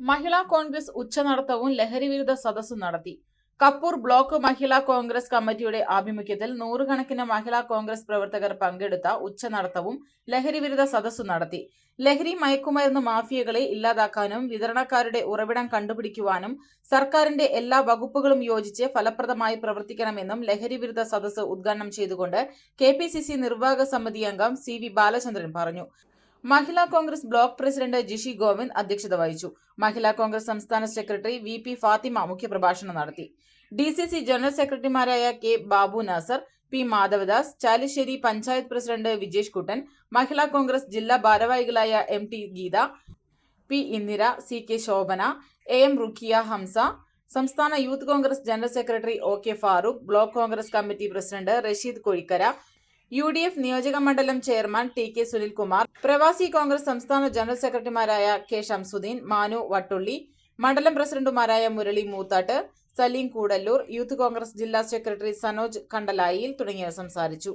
മഹിളാ കോൺഗ്രസ് ഉച്ച നടത്തവും ലഹരിവിരുദ്ധ സദസ്സും നടത്തി. കപ്പൂർ ബ്ലോക്ക് മഹിളാ കോൺഗ്രസ് കമ്മിറ്റിയുടെ ആഭിമുഖ്യത്തിൽ നൂറുകണക്കിന് മഹിളാ കോൺഗ്രസ് പ്രവർത്തകർ പങ്കെടുത്ത ഉച്ച നടത്തവും ലഹരിവിരുദ്ധ സദസ്സും നടത്തി. ലഹരി മയക്കുമരുന്ന് മാഫിയകളെ ഇല്ലാതാക്കാനും വിതരണക്കാരുടെ ഉറവിടം കണ്ടുപിടിക്കുവാനും സർക്കാരിന്റെ എല്ലാ വകുപ്പുകളും യോജിച്ച് ഫലപ്രദമായി പ്രവർത്തിക്കണമെന്നും ലഹരിവിരുദ്ധ സദസ്സ് ഉദ്ഘാടനം ചെയ്തുകൊണ്ട് കെ നിർവാഹക സമിതി അംഗം സി വി ബാലചന്ദ്രൻ പറഞ്ഞു. മഹിളാ കോൺഗ്രസ് ബ്ലോക്ക് പ്രസിഡന്റ് ജിഷി ഗോവിന്ദ് അധ്യക്ഷത വഹിച്ചു. മഹിളാ കോൺഗ്രസ് സംസ്ഥാന സെക്രട്ടറി വി പി ഫാത്തിമ മുഖ്യപ്രഭാഷണം നടത്തി. ഡി സി സി ജനറൽ സെക്രട്ടറിമാരായ K Babu Nasar P Madhavadas Chalissery panchayat president Vijesh Kuttan Mahila Congress ജില്ലാ ഭാരവാഹികളായ M T Geetha P Indira C K Shobhana A M Rukhiya Hamsa സംസ്ഥാന youth Congress general secretary O K Farooq block Congress committee president Rasheed Kozhikkara U D F നിയോജക മണ്ഡലം chairman T K Sunilkumar പ്രവാസി കോൺഗ്രസ് സംസ്ഥാന general സെക്രട്ടറിമാരായ K Shamsuddin Manu Vattulli മണ്ഡലം പ്രസിഡന്റുമാരായ Murali Moothattu Saleem Koodallur youth Congress ജില്ലാ secretary Sanoj കണ്ടലായിൽ തുടങ്ങിയവർ സംസാരിച്ചു.